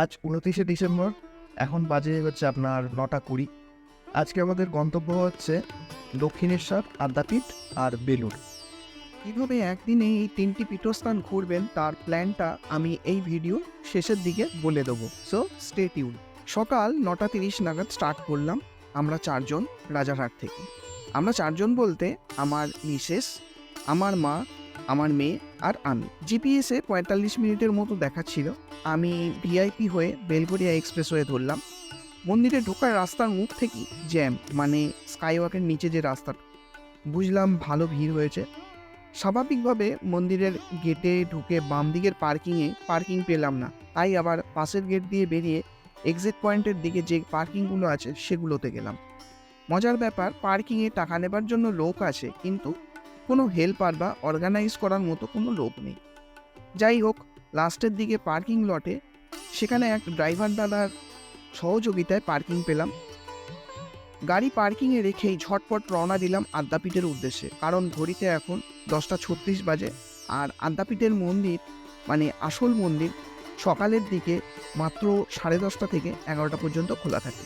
আজ উনত্রিশে ডিসেম্বর, এখন বাজে হচ্ছে আপনার নটা কুড়ি। আজকে আমাদের গন্তব্য হচ্ছে দক্ষিণেশ্বর, আদ্যাপীঠ আর বেলুড়। কীভাবে একদিনে এই তিনটি পীঠস্থান ঘুরবেন তার প্ল্যানটা আমি এই ভিডিও শেষের দিকে বলে দেবো। সো স্টে টিউন সকাল নটা তিরিশ নাগাদ স্টার্ট করলাম আমরা চারজন রাজারহাট থেকে। আমরা চারজন বলতে আমার মিসেস, আমার মা আমার মেয়ে আর আমি। জিপিএসে পঁয়তাল্লিশ মিনিটের মতো দেখাচ্ছিল আমি ভিআইপি হয়ে বেলগড়িয়া এক্সপ্রেস হয়ে ধরলাম। মন্দিরে ঢোকার রাস্তার মুখ থেকেই জ্যাম মানে স্কাইওয়াকের নিচে যে রাস্তাটা। বুঝলাম ভালো ভিড় হয়েছে। স্বাভাবিকভাবে মন্দিরের গেটে ঢুকে বাম দিকের পার্কিংয়ে পার্কিং পেলাম না। তাই আবার পাশের গেট দিয়ে বেরিয়ে এক্সিট পয়েন্টের দিকে যে পার্কিংগুলো আছে সেগুলোতে গেলাম। মজার ব্যাপার, পার্কিংয়ে টাকা নেবার জন্য লোক আছে, কিন্তু কোনো হেল্পার বা অর্গানাইজ করার মতো কোনো লোক নেই। যাই হোক লাস্টের দিকে পার্কিং লটে সেখানে এক ড্রাইভার দাদার সহযোগিতায় পার্কিং পেলাম। গাড়ি পার্কিংয়ে রেখেই ঝটপট রওনা দিলাম আদ্যাপীঠের উদ্দেশ্যে। কারণ ঘড়িতে এখন দশটা ছত্রিশ বাজে আর আদ্যাপীঠের মন্দির মানে আসল মন্দির, সকালের দিকে মাত্র সাড়ে দশটা থেকে এগারোটা পর্যন্ত খোলা থাকে।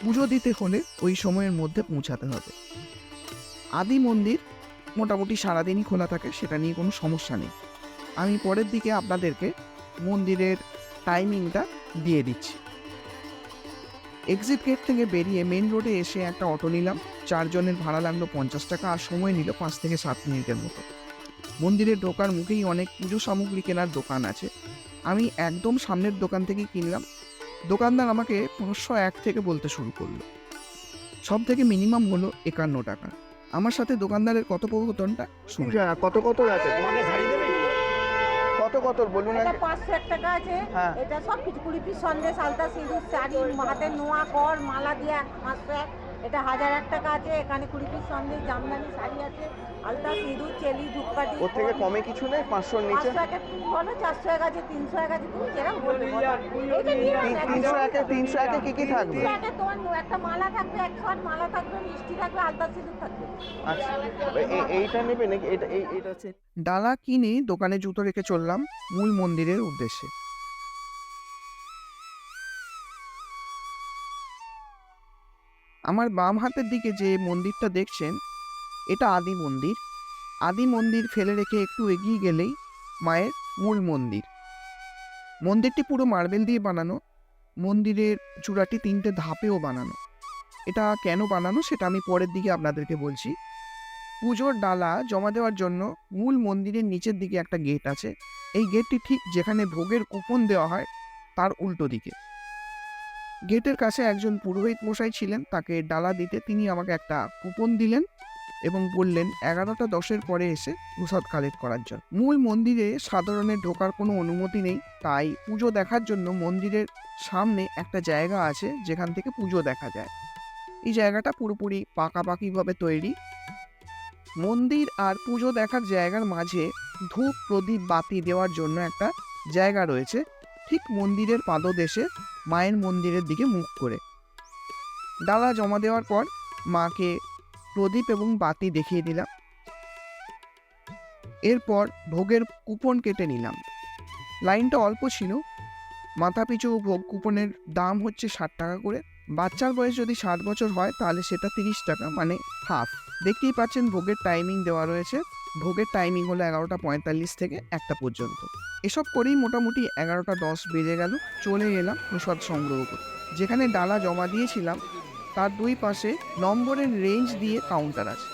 পুজো দিতে হলে ওই সময়ের মধ্যে পৌঁছাতে হবে। আদি মন্দির মোটামুটি সারাদিনই খোলা থাকে, সেটা নিয়ে কোনো সমস্যা নেই। আমি পরের দিকে আপনাদেরকে মন্দিরের টাইমিংটা দিয়ে দিচ্ছি। এক্সিট গেট থেকে বেরিয়ে মেন রোডে এসে একটা অটো নিলাম। চারজনের ভাড়া লাগল পঞ্চাশ টাকা, আর সময় নিল পাঁচ থেকে সাত মিনিটের মতো। মন্দিরে ঢোকার মুখেই অনেক পুজো সামগ্রী কেনার দোকান আছে। আমি একদম সামনের দোকান থেকে কিনলাম। দোকানদার আমাকে পাঁচশো এক থেকে বলতে শুরু করল। সব থেকে মিনিমাম হলো একান্ন টাকা। আমার সাথে দোকানদারের কথোপকথনটা শুনে কত কত আছে। কত কত বলুন এটা পাঁচশো এক টাকা আছে। হ্যাঁ। এটা সব কিছু। কুড়ি পিস সন্দেশ আলতা সিঁদুর শাড়ি মাঠে নোয়া কর মালা দিয়া পাঁচশো এক। এটা হাজার এক টাকা আছে এখানে কুড়ি পিস সন্দেশ জামদানি শাড়ি আছে আলতা সিঁদুর চেলি ধূপকাঠি ওর থেকে কমে কিছু নেই? পাঁচশোর নিচে? পাঁচশো একে তুমি বলো চারশো এক আছে তিনশো এক আছে তুমি যেরকম বলবে বলো। এইটা নিয়ে নাও না, তিনশো একে তিনশো একে কি কি থাকবে? তিনশো একে তোমার একটা মালা থাকবে এক শট মালা থাকবে মিষ্টি থাকবে আলতা সিঁদুর থাকবে। আচ্ছা। এ- এইটা নেবে নাকি? এটা এই এটা হচ্ছে ডালা কিনে দোকানে জুতো রেখে চললাম মূল মন্দিরের উদ্দেশ্যে। আমার বাম হাতের দিকে যে মন্দিরটা দেখছেন, এটা আদি মন্দির। আদি মন্দির ফেলে রেখে একটু এগিয়ে গেলেই মায়ের মূল মন্দির। মন্দিরটি পুরো মার্বেল দিয়ে বানানো, মন্দিরের চূড়াটি তিনটে ধাপেও বানানো। এটা কেন বানানো সেটা আমি পরের দিকে আপনাদেরকে বলছি। পুজোর ডালা জমা দেওয়ার জন্য মূল মন্দিরের নিচের দিকে একটা গেট আছে। এই গেটটি ঠিক যেখানে ভোগের কুপন দেওয়া হয়, তার উল্টো দিকে। গেটের কাছে একজন পুরোহিত মশাই ছিলেন। তাকে ডালা দিতে তিনি আমাকে একটা কুপন দিলেন এবং বললেন, এগারোটা দশের পরে এসে প্রসাদ কালেক্ট করার জন্য। মূল মন্দিরে সাধারণের ঢোকার কোনো অনুমতি নেই। তাই পুজো দেখার জন্য মন্দিরের সামনে একটা জায়গা আছে, যেখান থেকে পুজো দেখা যায়। এই জায়গাটা পুরোপুরি পাকাপাকিভাবে তৈরি। মন্দির আর পুজো দেখার জায়গার মাঝে ধূপ প্রদীপ বাতি দেওয়ার জন্য একটা জায়গা রয়েছে। ঠিক মন্দিরের পাদদেশে মায়ের মন্দিরের দিকে মুখ করে। ডালা জমা দেওয়ার পর মাকে প্রদীপ এবং বাতি দেখিয়ে দিলাম। এরপর ভোগের কুপন কেটে নিলাম। লাইনটা অল্প ছিল। মাথাপিছু ভোগ কুপনের দাম হচ্ছে ষাট টাকা করে। বাচ্চার বয়স যদি সাত বছর হয়, তাহলে সেটা তিরিশ টাকা মানে হাফ। দেখতেই পাচ্ছেন, ভোগের টাইমিং দেওয়া রয়েছে। ভোগের টাইমিং হলো এগারোটা পঁয়তাল্লিশ থেকে একটা পর্যন্ত। এসব করেই মোটামুটি এগারোটা দশ বেজে গেল, চলে এলাম প্রসাদ সংগ্রহ করে যেখানে ডালা জমা দিয়েছিলাম, তার দুই পাশে নম্বরের রেঞ্জ দিয়ে কাউন্টার আছে।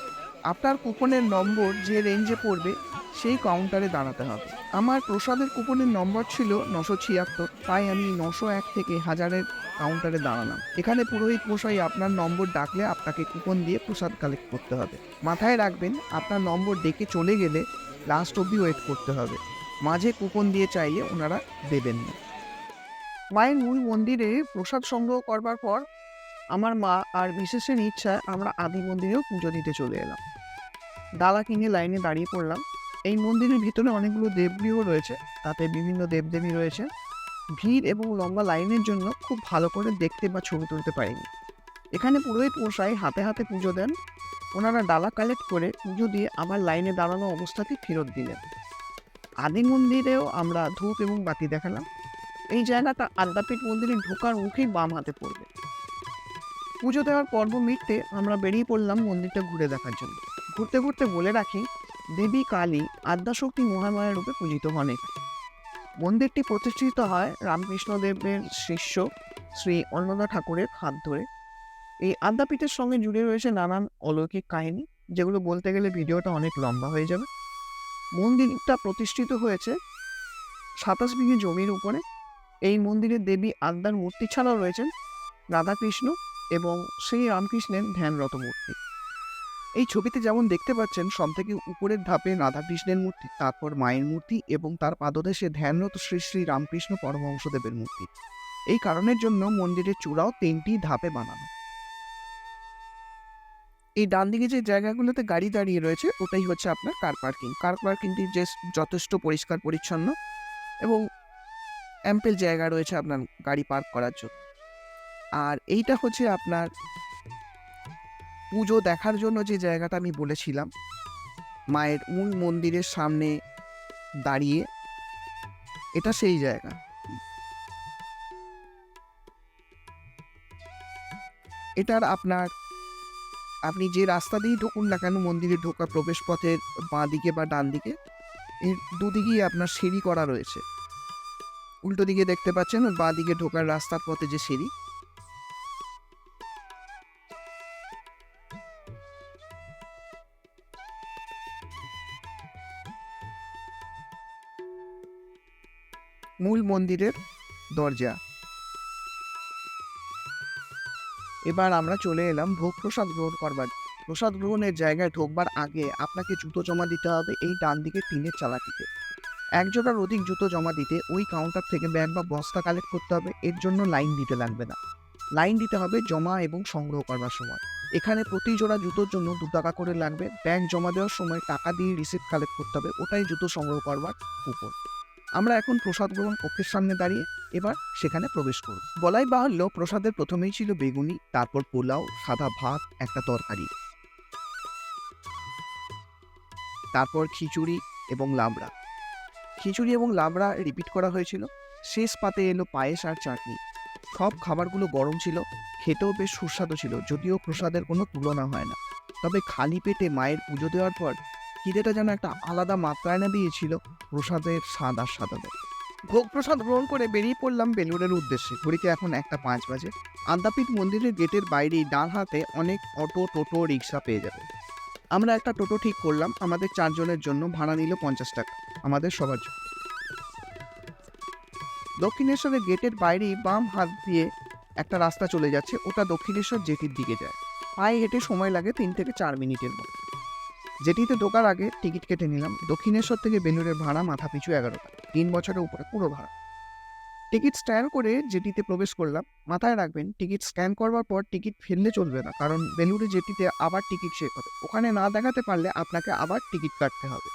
আপনার কুপনের নম্বর যে রেঞ্জে পড়বে, সেই কাউন্টারে দাঁড়াতে হবে। আমার প্রসাদের কুপনের নম্বর ছিল নশো ছিয়াত্তর, তাই আমি নশো এক থেকে হাজারের কাউন্টারে দাঁড়ালাম। এখানে পুরোহিত মশাই আপনার নম্বর ডাকলে আপনাকে কুপন দিয়ে প্রসাদ কালেক্ট করতে হবে। মাথায় রাখবেন, আপনার নম্বর ডেকে চলে গেলে লাস্ট অবধি ওয়েট করতে হবে। মাঝে কুপন দিয়ে চাইলে ওনারা দেবেন না। মায়ের মূল মন্দিরে প্রসাদ সংগ্রহ করবার পর আমার মা আর বিশেষের ইচ্ছায় আমরা আদি মন্দিরেও পুজো দিতে চলে এলাম। ডালা কিনে লাইনে দাঁড়িয়ে পড়লাম। এই মন্দিরের ভিতরে অনেকগুলো দেবগৃহ রয়েছে, তাতে বিভিন্ন দেবদেবী রয়েছে। ভিড় এবং লম্বা লাইনের জন্য খুব ভালো করে দেখতে বা ছবি তুলতে পারিনি। এখানে পুরোহিত মশাই হাতে হাতে পুজো দেন। ওনারা ডালা কালেক্ট করে পুজো দিয়ে আমার লাইনে দাঁড়ানো অবস্থাতেই ফেরত দিলেন। আদি মন্দিরেও আমরা ধূপ এবং বাতি দেখালাম। এই জায়গাটা আদ্যাপীঠ মন্দিরে ঢোকার মুখেই বাম হাতে পড়বে। পুজো দেওয়ার পর্ব মিটতে আমরা বেরিয়ে পড়লাম মন্দিরটা ঘুরে দেখার জন্য। ঘুরতে ঘুরতে বলে রাখি, দেবী কালী আদ্যাশক্তি মহামায়া রূপে পূজিত হন। মন্দিরটি প্রতিষ্ঠিত হয় রামকৃষ্ণদেবের শিষ্য শ্রী অন্নদা ঠাকুরের হাত ধরে। এই আদ্যাপীঠের সঙ্গে জুড়ে রয়েছে নানান অলৌকিক কাহিনী, যেগুলো বলতে গেলে ভিডিওটা অনেক লম্বা হয়ে যাবে। মন্দিরটা প্রতিষ্ঠিত হয়েছে সাতাশ বিঘে জমির উপরে। এই মন্দিরে দেবী আদ্যার মূর্তি ছাড়াও রয়েছেন রাধাকৃষ্ণ এবং শ্রী রামকৃষ্ণের ধ্যানরত মূর্তি। এই ছবিতে যেমন দেখতে পাচ্ছেন সব থেকে উপরের ধাপে রাধাকৃষ্ণের মূর্তি, তারপর মায়ের মূর্তি এবং তার পাদদেশে ধ্যানরত শ্রী শ্রী রামকৃষ্ণ পরমহংসদেবের মূর্তি। এই কারণের জন্য মন্দিরের চূড়াও তিনটি ধাপে বানানো। এই ডান দিকে যে জায়গাগুলোতে গাড়ি দাঁড়িয়ে রয়েছে, ওটাই হচ্ছে আপনার কার পার্কিং কার পার্কিংটি যে যথেষ্ট পরিষ্কার, পরিচ্ছন্ন এবং অ্যাম্পেল জায়গা রয়েছে আপনার গাড়ি পার্ক করার জন্য। আর এইটা হচ্ছে আপনার পুজো দেখার জন্য যে জায়গাটা আমি বলেছিলাম, মায়ের মূল মন্দিরের সামনে দাঁড়িয়ে, এটা সেই জায়গা। এটার আপনার আপনি যে রাস্তা দিয়ে ঢুকুন না কেন, মন্দিরে ঢোকা প্রবেশ পথের বাঁ দিকে বা ডান দিকে এর দুদিকেই আপনার সিঁড়ি করা রয়েছে। উল্টো দিকে দেখতে পাচ্ছেন বাঁ দিকে ঢোকার রাস্তার পথে যে সিঁড়ি। মূল মন্দিরের দরজা। এবার আমরা চলে এলাম ভোগ প্রসাদ গ্রহণ করবার। প্রসাদ গ্রহণের জায়গায় ঢোকবার আগে আপনাকে জুতো জমা দিতে হবে এই ডান দিকে টিনের চালাটিতে। এক জোড়ার অধিক জুতো জমা দিতে ওই কাউন্টার থেকে ব্যাগ বা বস্তা কালেক্ট করতে হবে, এর জন্য লাইন দিতে লাগবে না। লাইন দিতে হবে জমা এবং সংগ্রহ করবার সময়। এখানে প্রতি জোড়া জুতোর জন্য দু টাকা করে লাগবে। ব্যাগ জমা দেওয়ার সময় টাকা দিয়ে রিসিপ্ট কালেক্ট করতে হবে, ওটাই জুতো সংগ্রহ করবার কুপন। আমরা এখন প্রসাদ গ্রহণ কক্ষের সামনে দাঁড়িয়ে এবার সেখানে প্রবেশ করব। বলাই বাহুল্য প্রসাদের প্রথমেই ছিল বেগুনি, তারপর পোলাও, সাদা ভাত, একটা তরকারি, তারপর খিচুড়ি এবং লাবড়া। খিচুড়ি এবং লাবড়া রিপিট করা হয়েছিল। শেষ পাতে এলো পায়েস আর চাটনি। সব খাবারগুলো গরম ছিল। খেতেও বেশ সুস্বাদু ছিল, যদিও প্রসাদের কোনো তুলনা হয় না। তবে খালি পেটে মায়ের পুজো দেওয়ার পর খিদেটা যেন একটা আলাদা মাত্রা এনে দিয়েছিল প্রসাদের স্বাদ সাদাতে ভোগ প্রসাদ গ্রহণ করে বেরিয়ে পড়লাম বেলুড়ের উদ্দেশ্যে। ঘড়িতে এখন একটা পাঁচ বাজে। আদ্যাপীঠ মন্দিরের গেটের বাইরেই ডান হাতে অনেক অটো, টোটো, রিক্সা পেয়ে যাবে। আমরা একটা টোটো ঠিক করলাম। আমাদের চারজনের জন্য ভাড়া নিল পঞ্চাশ টাকা। আমাদের সবার জন্য। দক্ষিণেশ্বরের গেটের বাইরেই বাম হাত দিয়ে একটা রাস্তা চলে যাচ্ছে। ওটা দক্ষিণেশ্বর জেটির দিকে যায়। পায়ে হেঁটে সময় লাগে তিন থেকে চার মিনিটের মতো। যেটিতে ঢোকার আগে টিকিট কেটে নিলাম দক্ষিণেশ্বর থেকে বেলুরের ভাড়া মাথা পিছু এগারো টাকা। তিন বছরের উপরে পুরো ভাড়া। টিকিট স্ক্যান করে যেটিতে প্রবেশ করলাম, মাথায় রাখবেন, টিকিট স্ক্যান করবার পর টিকিট ফেললে চলবে না, কারণ বেলুরে যেটিতে আবার টিকিট শেক হবে। ওখানে না দেখাতে পারলে আপনাকে আবার টিকিট কাটতে হবে।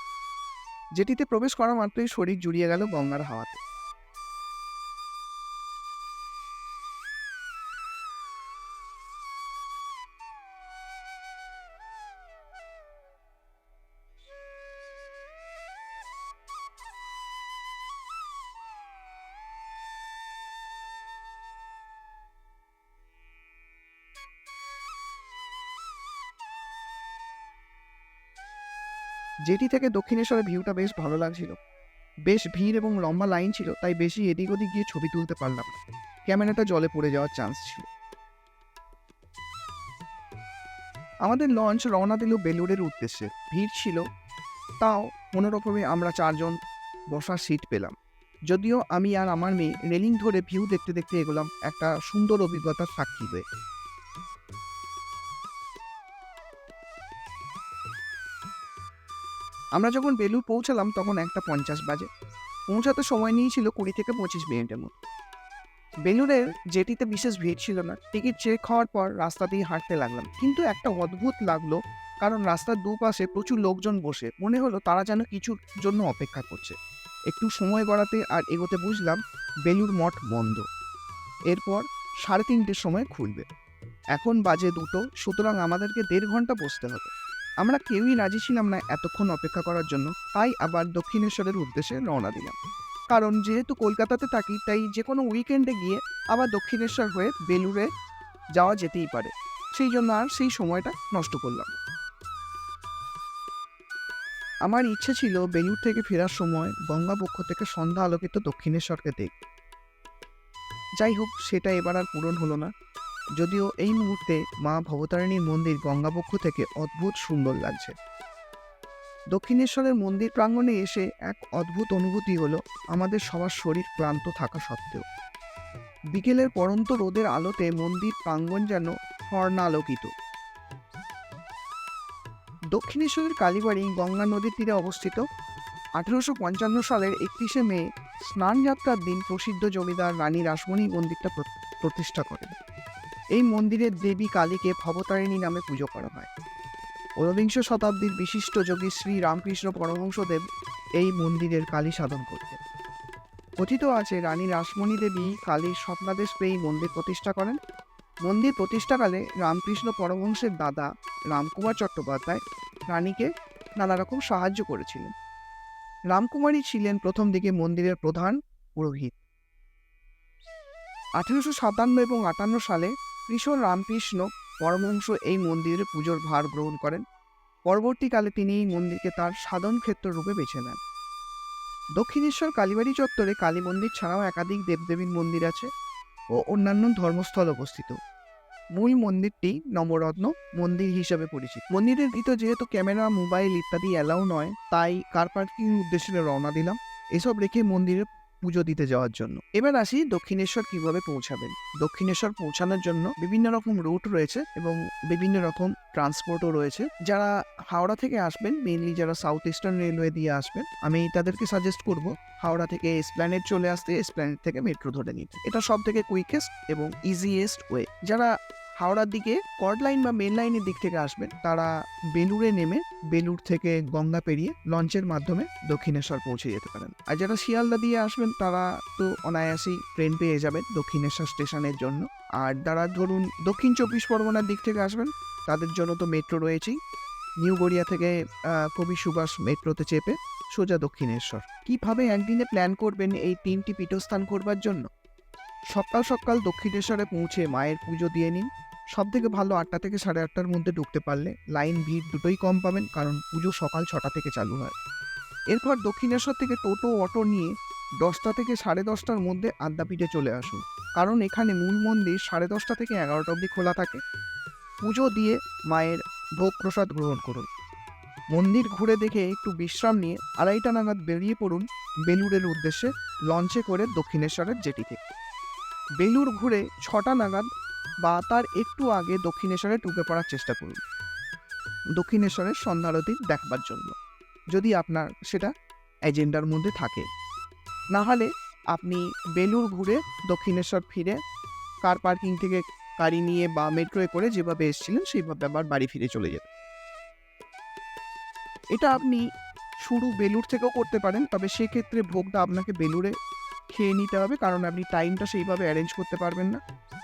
যেটিতে প্রবেশ করা মাত্রই শরীর জুড়িয়ে গেল গঙ্গার হাওয়াতে। যেটি থেকে দক্ষিণেশ্বরের ভিউটা বেশ ভালো লাগছিল। বেশ ভিড় এবং লম্বা লাইন ছিল, তাই বেশি এদিক ওদিক গিয়ে ছবি তুলতে পারলাম না। ক্যামেরাটা জলে পড়ে যাওয়ার চান্স ছিল। আমাদের লঞ্চ রওনা দিল বেলুড়ের উদ্দেশ্যে। ভিড় ছিল, তাও কোনো রকমে আমরা চারজন বসার সিট পেলাম। যদিও আমি আর আমার মেয়ে রেলিং ধরে ভিউ দেখতে দেখতে এগোলাম, একটা সুন্দর অভিজ্ঞতার সাক্ষী হয়ে। আমরা যখন বেলুর পৌঁছালাম, তখন একটা পঞ্চাশ বাজে। পৌঁছাতে সময় নিয়েছিল কুড়ি থেকে পঁচিশ মিনিটের মতো বেলুরের যেটিতে বিশেষ ভিড় ছিল না। টিকিট চেক হওয়ার পর রাস্তা দিয়ে হাঁটতে লাগলাম। কিন্তু একটা অদ্ভুত লাগল, কারণ রাস্তার দুপাশে প্রচুর লোকজন বসে। মনে হলো তারা যেন কিছুর জন্য অপেক্ষা করছে। একটু সময় গড়াতে আর এগোতে বুঝলাম বেলুর মঠ বন্ধ। এরপর সাড়ে তিনটের সময় খুলবে। এখন বাজে দুটো, সুতরাং আমাদেরকে দেড় ঘণ্টা বসতে হবে। আমরা কেউই রাজি ছিলাম না এতক্ষণ অপেক্ষা করার জন্য, তাই আবার দক্ষিণেশ্বরের উদ্দেশ্যে রওনা দিলাম। কারণ যেহেতু কলকাতাতে থাকি, তাই যে কোনো উইকেন্ডে গিয়ে আবার দক্ষিণেশ্বর হয়ে বেলুড়ে যাওয়া যেতেই পারে। সেই জন্য আর সেই সময়টা নষ্ট করলাম। আমার ইচ্ছে ছিল বেলুড় থেকে ফেরার সময় গঙ্গাপক্ষ থেকে সন্ধ্যা আলোকিত দক্ষিণেশ্বরকে দেখ। যাই হোক, সেটা এবার আর পূরণ হলো না। যদিও এই মুহূর্তে মা ভবতারিণীর মন্দির গঙ্গাপক্ষ থেকে অদ্ভুত সুন্দর লাগছে। দক্ষিণেশ্বরের মন্দির প্রাঙ্গণে এসে এক অদ্ভুত অনুভূতি হলো আমাদের সবার শরীর ক্লান্ত থাকা সত্ত্বেও। বিকেলের পরন্ত রোদের আলোতে মন্দির প্রাঙ্গণ যেন স্বর্ণালোকিত। দক্ষিণেশ্বরের কালীবাড়ি গঙ্গা নদীর তীরে অবস্থিত। আঠেরোশো পঞ্চান্ন সালের একত্রিশে মে স্নান যাত্রার দিন প্রসিদ্ধ জমিদার রানী রাসমণি মন্দিরটা প্র- প্রতিষ্ঠা করেন। এই মন্দিরের দেবী কালীকে ভবতারিণী নামে পুজো করা হয়। ঊনবিংশ শতাব্দীর বিশিষ্ট যোগী শ্রী রামকৃষ্ণ পরমহংসদেব এই মন্দিরের কালী সাধন করতেন। কথিত আছে, রানী রাসমণি দেবী কালীর স্বপ্নাদেশ পেয়ে মন্দির প্রতিষ্ঠা করেন। মন্দির প্রতিষ্ঠাকালে রামকৃষ্ণ পরমহংসের দাদা রামকুমার চট্টোপাধ্যায় রানীকে নানা রকম সাহায্য করেছিলেন। রামকুমারী ছিলেন প্রথম দিকে মন্দিরের প্রধান পুরোহিত। আঠেরোশো সাতান্ন এবং আটান্ন সালে কৃষ্ণ রামকৃষ্ণ পরমহংস এই মন্দিরে পুজোর ভার গ্রহণ করেন। পরবর্তীকালে তিনি এই মন্দিরকে তার সাধন ক্ষেত্র রূপে বেছে নেন। দক্ষিণেশ্বর কালীবাড়ি চত্বরে কালী মন্দির ছাড়াও একাধিক দেবদেবীর মন্দির আছে ও অন্যান্য ধর্মস্থল অবস্থিত। মূল মন্দিরটি নবরত্ন মন্দির হিসেবে পরিচিত। মন্দিরের ভিতর যেহেতু ক্যামেরা, মোবাইল ইত্যাদি অ্যালাউ নয়, তাই কার পার্কিং উদ্দেশ্যে রওনা দিলাম, এসব রেখে মন্দিরে পুজো দিতে যাওয়ার জন্য। এবার আসি দক্ষিণেশ্বর কীভাবে পৌঁছাবেন। দক্ষিণেশ্বর পৌঁছানোর জন্য বিভিন্ন রকম রুট রয়েছে এবং বিভিন্ন রকম ট্রান্সপোর্টও রয়েছে। যারা হাওড়া থেকে আসবেন মেইনলি যারা সাউথ ইস্টার্ন রেলওয়ে দিয়ে আসবেন, আমি তাদেরকে সাজেস্ট করব হাওড়া থেকে এসপ্ল্যানেট চলে আসতে এসপ্ল্যানেট থেকে মেট্রো ধরে নিতে। এটা সব থেকে কুইকেস্ট এবং ইজিয়েস্ট ওয়ে যারা হাওড়ার দিকে কর্ড লাইন বা মেন লাইনের দিক থেকে আসবেন। তারা বেলুড়ে নেমে বেলুড় থেকে গঙ্গা পেরিয়ে লঞ্চের মাধ্যমে দক্ষিণেশ্বর পৌঁছে যেতে পারেন। আর যারা শিয়ালদা দিয়ে আসবেন, তারা তো অনায়াসেই ট্রেন পেয়ে যাবেন দক্ষিণেশ্বর স্টেশনের জন্য। আর যারা ধরুন দক্ষিণ চব্বিশ পরগনার দিক থেকে আসবেন, তাদের জন্য তো মেট্রো রয়েছেই। নিউ গড়িয়া থেকে কবি সুভাষ মেট্রোতে চেপে সোজা দক্ষিণেশ্বর। কীভাবে একদিনে প্ল্যান করবেন এই তিনটি পীঠস্থান করবার জন্য? সকাল সকাল দক্ষিণেশ্বরে পৌঁছে মায়ের পুজো দিয়ে নিন। সব থেকে ভালো আটটা থেকে সাড়ে আটটার মধ্যে ঢুকতে পারলে লাইন ভিড় দুটোই কম পাবেন, কারণ পুজো সকাল ছটা থেকে চালু হয়। এরপর দক্ষিণেশ্বর থেকে টোটো, অটো নিয়ে দশটা থেকে সাড়ে দশটার মধ্যে আদ্যাপীঠে চলে আসুন, কারণ এখানে মূল মন্দির সাড়ে দশটা থেকে এগারোটা অবধি খোলা থাকে। পুজো দিয়ে মায়ের ভোগ প্রসাদ গ্রহণ করুন। মন্দির ঘুরে দেখে একটু বিশ্রাম নিয়ে আড়াইটা নাগাদ বেরিয়ে পড়ুন বেলুড়ের উদ্দেশ্যে, লঞ্চে করে দক্ষিণেশ্বরের জেটি থেকে বেলুড় ঘুরে ছটা নাগাদ বা তার একটু আগে দক্ষিণেশ্বরে ঢুকে পড়ার চেষ্টা করুন। দক্ষিণেশ্বরের সন্ধ্যারতি দেখবার জন্য। যদি আপনার সেটা এজেন্ডার মধ্যে থাকে। না হলে আপনি বেলুড় ঘুরে দক্ষিণেশ্বর ফিরে কার পার্কিং থেকে গাড়ি নিয়ে বা মেট্রোয়ে করে যেভাবে এসেছিলেন সেইভাবে আবার বাড়ি ফিরে চলে যাবেন এটা আপনি শুরু বেলুর থেকেও করতে পারেন, তবে সেক্ষেত্রে ভোগটা আপনাকে বেলুরে খেয়ে নিতে হবে, কারণ আপনি টাইমটা সেইভাবে অ্যারেঞ্জ করতে পারবেন না।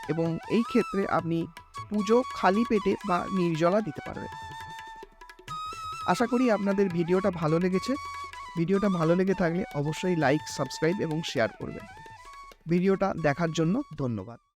এবং এই ক্ষেত্রে আপনি পুজো খালি পেটে বা নির্জলা দিতে পারবেন। আশা করি আপনাদের ভিডিওটা ভালো লেগেছে। ভিডিওটা ভালো লেগে থাকলে অবশ্যই লাইক, সাবস্ক্রাইব এবং শেয়ার করবেন। ভিডিওটা দেখার জন্য ধন্যবাদ।